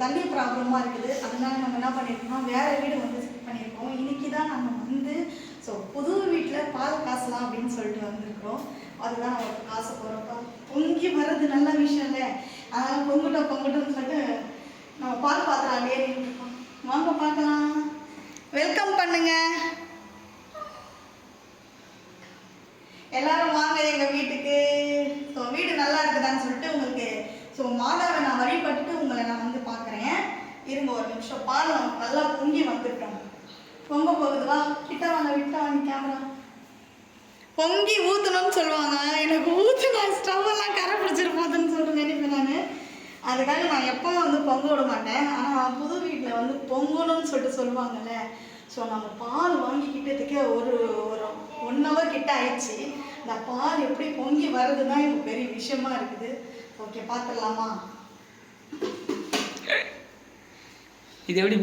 தண்ணி ப்ராப்ளமாக இருக்குது. அதனால நம்ம என்ன பண்ணியிருக்கோம் வேறு வீடு வந்து செட் பண்ணியிருக்கோம் இன்னைக்கு தான் நம்ம வந்து ஸோ புது வீட்டில் பால் காசலாம் அப்படின்னு சொல்லிட்டு வந்திருக்கிறோம். அதுதான் நம்ம காசு போகிறப்ப பொங்கி வர்றது நல்ல விஷயம் இல்லை. அதனால் பொங்கட்டும் பொங்கட்டும்னு சொல்லிட்டு நம்ம பால் பாத்திரம் அப்படியே நின்றுருக்கோம் வாங்க பார்க்கலாம் வெல்கம் பண்ணுங்க எல்லாரும் வாங்க எங்கள் வீட்டுக்கு ஸோ வீடு நல்லா இருக்குதான்னு சொல்லிட்டு உங்களுக்கு ஸோ மாதாவை நான் வழிபட்டுட்டு உங்களை நான் வந்து பார்க்குறேன் இருங்க ஒரு நிமிஷம். பால் நமக்கு நல்லா பொங்கி வந்துட்டோம். பொங்க போகுது வா கிட்ட வாங்க விட்ட வாங்க கேமரா பொங்கி ஊற்றணும்னு சொல்லுவாங்க. எனக்கு ஊற்றுனா ஸ்டவ் எல்லாம் கரை பிடிச்சிருப்போதுன்னு சொல்லிட்டு நினைப்பேன் நான். அதுக்காக நான் எப்பவும் வந்து பொங்க விட மாட்டேன். ஆனால் புது வீட்டில் வந்து பொங்கணும்னு சொல்லிட்டு சொல்லுவாங்கல்ல. ஸோ நம்ம பால் வாங்கிக்கிட்டதுக்கே ஒரு ஒரு ஒன் ஹவர் கிட்ட ஆயிடுச்சு. அந்த பால் எப்படி பொங்கி வர்றதுதான் இப்போ பெரிய விஷயமா இருக்குது. ஓகே பார்த்துடலாமா? இது எப்படி.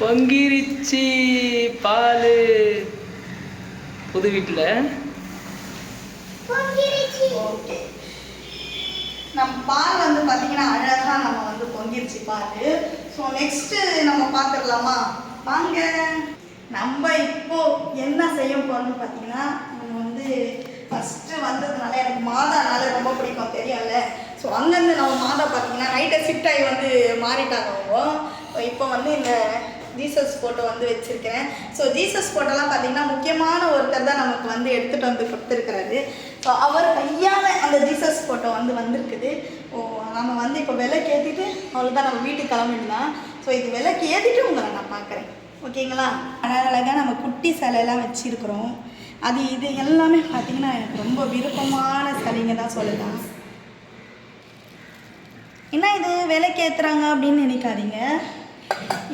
பொங்கிருச்சு பால். புது வீட்டில்? நம்ம பால் வந்து பார்த்தீங்கன்னா அழகாக நம்ம வந்து பொங்கிருச்சு பால். ஸோ நெக்ஸ்ட்டு நம்ம பார்த்துடலாமா வாங்க. நம்ம இப்போ என்ன செய்ய போறோம்னு பார்த்தீங்கன்னா நம்ம வந்து ஃபஸ்ட்டு வந்ததுனால எனக்கு மாதானால ரொம்ப பிடிக்கும் தெரியும்ல? ஸோ அங்கேருந்து நம்ம மாதா பார்த்தீங்கன்னா நைட்டை ஷிஃப்ட் ஆகி வந்து மாறிட்டாங்க அவங்க. இப்போ வந்து இந்த ஜீசஸ் ஃபோட்டோ வந்து வச்சுருக்கிறேன். ஸோ ஜீசஸ் ஃபோட்டோலாம் பார்த்தீங்கன்னா முக்கியமான ஒருத்தர் தான் நமக்கு வந்து எடுத்துகிட்டு வந்து கொடுத்துருக்கிறாரு. ஸோ அவர் கையால் அந்த ஜீசஸ் ஃபோட்டோ வந்து வந்திருக்குது. ஓ நம்ம வந்து இப்போ விலைக்கு ஏற்றிட்டு அவ்வளோதான் நம்ம வீட்டுக்கு கிளம்பிடலாம். ஸோ இது விலைக்கு ஏற்றிட்டு உங்களை நான் பார்க்குறேன். ஓகேங்களா? அழகழகாக நம்ம குட்டி சிலையெல்லாம் வச்சுருக்குறோம். அது இது எல்லாமே பார்த்தீங்கன்னா எனக்கு ரொம்ப விருப்பமான சிலைங்க தான் சொல்லலாம். என்ன இது? விலைக்கு ஏற்றுறாங்க அப்படின்னு நினைக்காதீங்க.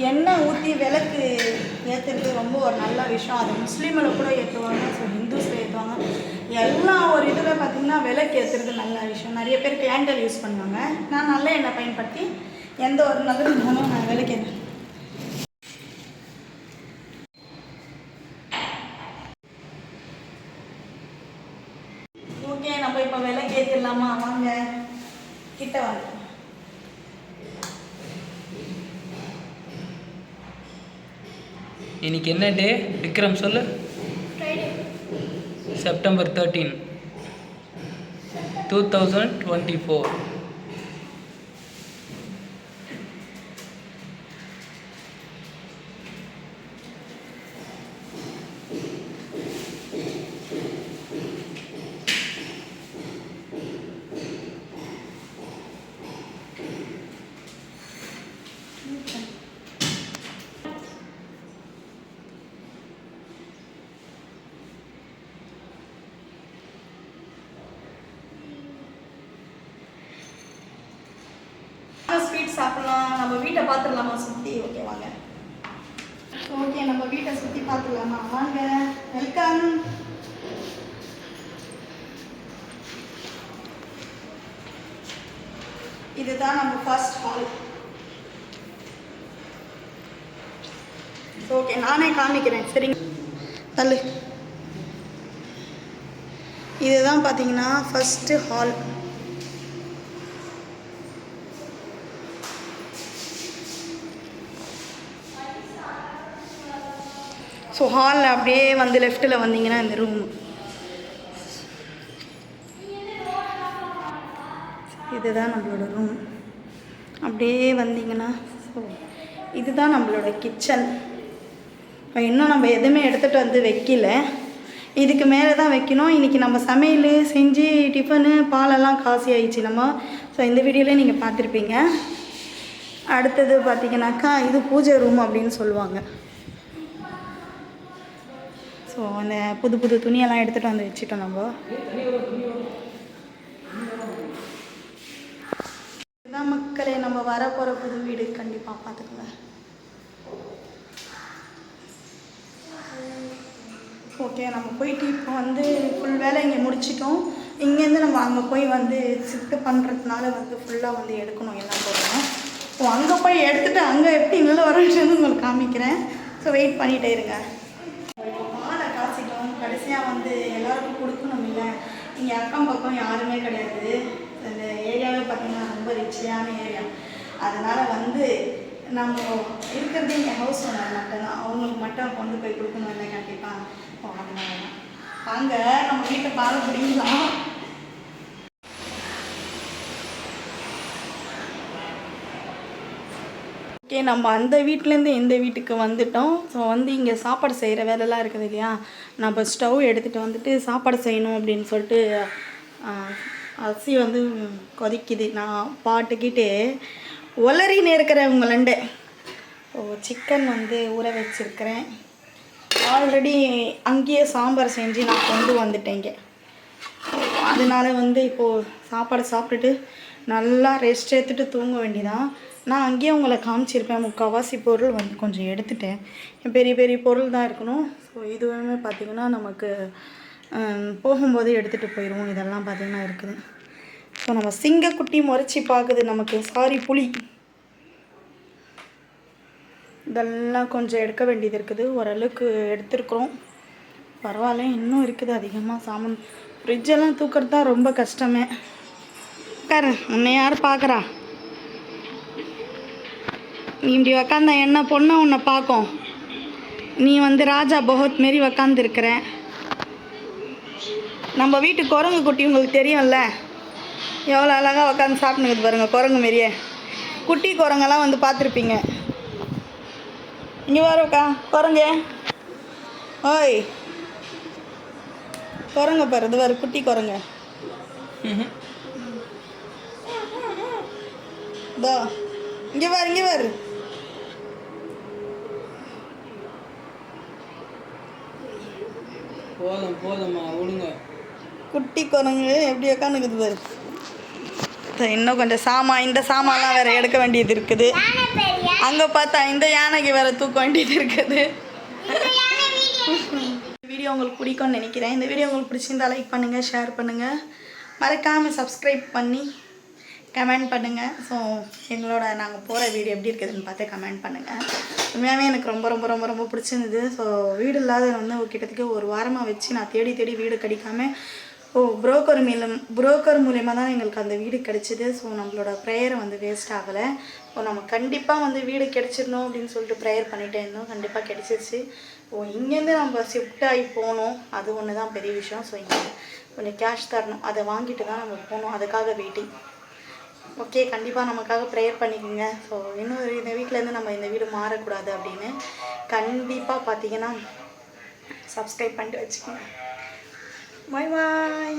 எண்ணெய் ஊற்றி விளக்கு ஏற்றுறது ரொம்ப ஒரு நல்ல விஷயம். அது முஸ்லீமில் கூட ஏற்றுவாங்க ஸோ ஹிந்துஸில் ஏற்றுவாங்க எல்லா ஒரு இதில் பார்த்தீங்கன்னா விளக்கு ஏற்றுறது நல்ல விஷயம். நிறைய பேர் கேண்டல் யூஸ் பண்ணுவாங்க. நான் நல்ல எண்ணெய் பயன்படுத்தி எந்த ஒரு நல்ல இருந்தாலும் நான் விளக்கு ஏற்றுறேன் ஓகே நம்ம இப்போ விலைக்கு ஏற்றிடலாமா வாங்க கிட்ட வாங்க இன்னைக்கு என்ன டே விக்ரம் சொல்லு. September thirteen two thousand twenty four சாப்பிடலாம் நம்ம வீட்டை பார்த்துடலாமா சுற்றி ஓகே வாங்க. ஓகே நம்ம வீட்டை சுற்றி பார்த்துடலாமா? வாங்க. வெல்கம் இதுதான் நம்ம ஃபர்ஸ்ட் ஹால் ஓகே நானே காமிக்கிறேன். சரிங்க. தள்ளு. இதுதான் பார்த்தீங்கன்னா ஃபஸ்ட்டு ஹால் ஸோ ஹாலில் அப்படியே வந்து லெஃப்ட்டில் வந்தீங்கன்னா இந்த ரூம் இதுதான் நம்மளோட ரூம் அப்படியே வந்தீங்கன்னா ஸோ இதுதான் நம்மளோட கிச்சன் இப்போ இன்னும் நம்ம எதுவுமே எடுத்துகிட்டு வந்து வைக்கல. இதுக்கு மேலே தான் வைக்கணும். இன்றைக்கி நம்ம சமையல் செஞ்சு டிஃபனு பாலெல்லாம் காசி ஆயிடுச்சு நம்ம. ஸோ இந்த வீடியோலேயே நீங்கள் பார்த்துருப்பீங்க. அடுத்தது பார்த்தீங்கன்னாக்கா இது பூஜை ரூம் அப்படின்னு சொல்லுவாங்க. ஸோ அந்த புது புது துணியெல்லாம் எடுத்துகிட்டு வந்து வச்சுட்டோம் நம்ம. இதான் மக்களே நம்ம வரப்போகிற புது வீடு. கண்டிப்பாக பார்த்துக்கோங்க. ஓகே நம்ம போயிட்டு இப்போ வந்து ஃபுல் வேலை இங்கே முடிச்சிட்டோம். இங்கேருந்து நம்ம அங்கே போய் வந்து ஷிஃப்ட் பண்ணுறதுனால வந்து ஃபுல்லாக வந்து எடுக்கணும் எல்லாம் போகணும் ஸோ அங்கே போய் எடுத்துகிட்டு அங்கே எப்படி வர வரணும்னு உங்களுக்கு காமிக்கிறேன். ஸோ வெயிட் பண்ணிகிட்டே இருங்க. கடைசியாக வந்து எல்லாருக்கும் கொடுக்கணும் இல்லை. இங்கே அக்கம் பக்கம் யாருமே கிடையாது. இந்த ஏரியாவே பார்த்தீங்கன்னா ரொம்ப ரிச்சியான ஏரியா. அதனால் வந்து நம்ம இருக்கிறதே இங்கே ஹவுஸ் ஓனர் மட்டும்தான். அவங்களுக்கு மட்டும் கொண்டு போய் கொடுக்கணும் இல்லை கண்டிப்பாக அங்கே அதனால வாங்க நம்ம வீட்டை பார்க்க பிடிக்கலாம் ஓகே நம்ம அந்த வீட்டிலேருந்து இந்த வீட்டுக்கு வந்துட்டோம். ஸோ வந்து இங்கே சாப்பாடு செய்கிற வேலைலாம் இருக்குது இல்லையா? நம்ம ஸ்டவ் எடுத்துகிட்டு வந்துட்டு சாப்பாடு செய்யணும் அப்படின்னு சொல்லிட்டு அரிசி வந்து கொதிக்குது. நான் பாட்டுக்கிட்டே ஒலரின்னு இருக்கிறவங்களண்டு ஓ சிக்கன் வந்து ஊற வச்சுருக்கிறேன். ஆல்ரெடி அங்கேயே சாம்பார் செஞ்சு நான் கொண்டு வந்துட்டேங்க அதனால வந்து இப்போது சாப்பாடு சாப்பிட்டுட்டு நல்லா ரெஸ்ட் எடுத்துகிட்டு தூங்க வேண்டியதான் நான் அங்கேயே உங்களை காமிச்சிருப்பேன். முக்கால்வாசி பொருள் வந்து கொஞ்சம் எடுத்துட்டேன். பெரிய பெரிய பொருள் தான் இருக்கணும். ஸோ இதுவுமே பார்த்திங்கன்னா நமக்கு போகும்போது எடுத்துகிட்டு போயிடுவோம் இதெல்லாம் பார்த்திங்கன்னா இருக்குது. ஸோ நம்ம சிங்கக்குட்டி முறைச்சி பார்க்குது நமக்கு. சாரி புளி இதெல்லாம் கொஞ்சம் எடுக்க வேண்டியது இருக்குது. ஓரளவுக்கு எடுத்துருக்குறோம். பரவாயில்ல இன்னும் இருக்குது அதிகமாக சாமான். ஃப்ரிட்ஜெல்லாம் தூக்கிறது தான் ரொம்ப கஷ்டமே. உட்காரு. உன்னை யார் பார்க்குறா? நீ இப்படி உக்காந்தா என்ன பொண்ணு உன்னை பார்க்கும்? நீ வந்து ராஜா பகவத் மாரி உக்காந்துருக்கிற. நம்ம வீட்டு குரங்கு குட்டி உங்களுக்கு தெரியும்ல? எவ்வளோ அழகாக உக்காந்து சாப்பிட்டுக்குது பாருங்க குரங்கு மாரியே. குட்டி குரங்கெல்லாம் வந்து பார்த்துருப்பீங்க. இங்கே வரக்கா குரங்கு. ஓய். குரங்க பாரு இது பாரு குட்டி குரங்க. இதோ. இங்கே பாரு இங்கே பாரு. போதும் போதும்மா விடுங்க குட்டி குரங்கு எப்படி உக்காந்துக்குது பாரு. இன்னும் கொஞ்சம் சாமான் இந்த சாமான்லாம் வேற எடுக்க வேண்டியது இருக்குது. அங்கே பார்த்தா இந்த யானைக்கு வேற தூக்க வேண்டியது இருக்குது. வீடியோ உங்களுக்கு பிடிக்கும்னு நினைக்கிறேன். இந்த வீடியோ உங்களுக்கு பிடிச்சிருந்தா லைக் பண்ணுங்கள் ஷேர் பண்ணுங்கள் மறக்காமல் சப்ஸ்கிரைப் பண்ணி கமெண்ட் பண்ணுங்கள் ஸோ எங்களோட நாங்கள் போகிற வீடியோ எப்படி இருக்குதுன்னு பார்த்து கமெண்ட் பண்ணுங்கள் உண்மையாகவே எனக்கு ரொம்ப ரொம்ப ரொம்ப ரொம்ப பிடிச்சிருந்தது. ஸோ வீடு இல்லாத வந்து கிட்டத்தட்ட ஒரு வாரமாக வச்சு நான் தேடி தேடி வீடு கிடைக்காம ஓ புரோக்கர் மூலம் புரோக்கர் மூலயமா தான் எங்களுக்கு அந்த வீடு கிடைச்சிது. ஸோ நம்மளோட ப்ரேயர் வந்து வேஸ்ட் ஆகலை. ஸோ நம்ம கண்டிப்பாக வந்து வீடு கிடைச்சிடணும் அப்படின்னு சொல்லிட்டு ப்ரேயர் பண்ணிகிட்டே இருந்தோம். கண்டிப்பாக கிடைச்சிருச்சு. ஓ இங்கேருந்து நம்ம ஷிஃப்ட் ஆகி போகணும். அது ஒன்று தான் பெரிய விஷயம். ஸோ இங்கே கொஞ்சம் கேஷ் தரணும். அதை வாங்கிட்டு தான் நம்ம போகணும். அதுக்காக வெயிட்டிங் ஓகே கண்டிப்பாக நமக்காக ப்ரேயர் பண்ணிக்கோங்க. ஸோ இன்னும் இந்த வீட்டிலேருந்து நம்ம இந்த வீடு மாறக்கூடாது அப்படின்னு கண்டிப்பாக பார்த்தீங்கன்னா சப்ஸ்கிரைப் பண்ணிட்டு வச்சுக்கோங்க. பாய் பாய்